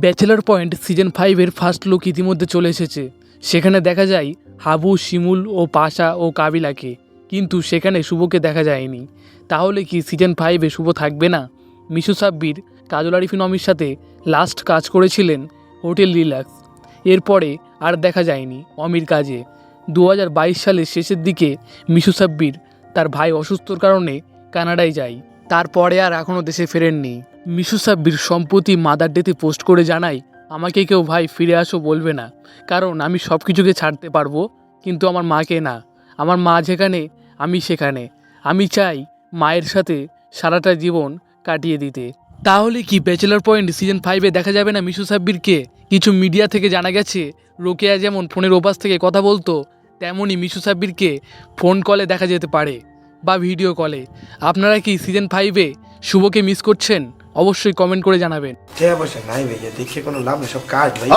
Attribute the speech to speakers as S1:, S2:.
S1: Bachelor point season ফাইভের first look ইতিমধ্যে চলে এসেছে। সেখানে দেখা যায় হাবু, শিমুল ও পাশা ও কাবিলাকে। কিন্তু সেখানে শুভকে দেখা যায়নি। তাহলে কি সিজন ফাইভে শুভ থাকবে না? মিশু সাব্বির, কাজল আরিফিন অমির সাথে লাস্ট কাজ করেছিলেন হোটেল রিল্যাক্স। এরপরে আর দেখা যায়নি অমির কাজে। দু হাজার বাইশ সালের শেষের দিকে মিশু সাব্বির তার ভাই অসুস্থর কারণে কানাডায় যায় তারপরে আর এখনও দেশে ফেরেননি। মিশু সাব্বির সম্প্রতি মাদার ডেতে পোস্ট করে জানায়, আমাকে কেউ ভাই ফিরে আসো বলবে না। কারণ আমি সব কিছুকে ছাড়তে পারব, কিন্তু আমার মাকে না। আমার মা যেখানে, আমি সেখানে। আমি চাই মায়ের সাথে সারাটা জীবন কাটিয়ে দিতে। তাহলে কি ব্যাচেলার পয়েন্ট সিজন ফাইভে দেখা যাবে না মিশু সাব্বিরকে? কিছু মিডিয়া থেকে জানা গেছে, রোকেয়া যেমন ফোনের ওপাশ থেকে কথা বলতো তেমনই মিশু সাব্বিরকে ফোন কলে দেখা যেতে পারে। বা ভিডিও কলে। আপনারা কি সিজন ফাইভে শুভকে মিস করছেন? অবশ্যই কমেন্ট করে জানাবেন।
S2: দেখে কোনো লাভ সব কাজ ভাই।